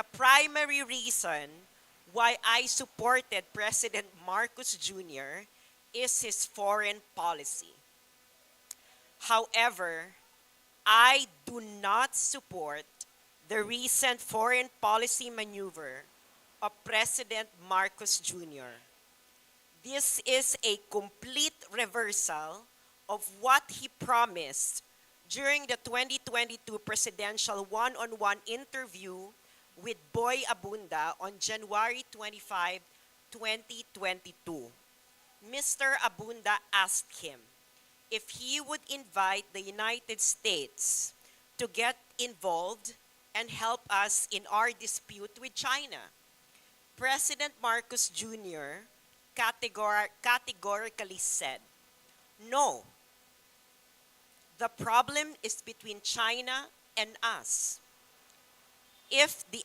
the primary reason why I supported President Marcos Jr. is his foreign policy. However, I do not support the recent foreign policy maneuver of President Marcos Jr. This is a complete reversal of what he promised during the 2022 presidential one-on-one interview with Boy Abunda on January 25, 2022. Mr. Abunda asked him if he would invite the United States to get involved and help us in our dispute with China. President Marcos Jr. categor- categorically said, no. The problem is between China and us. If the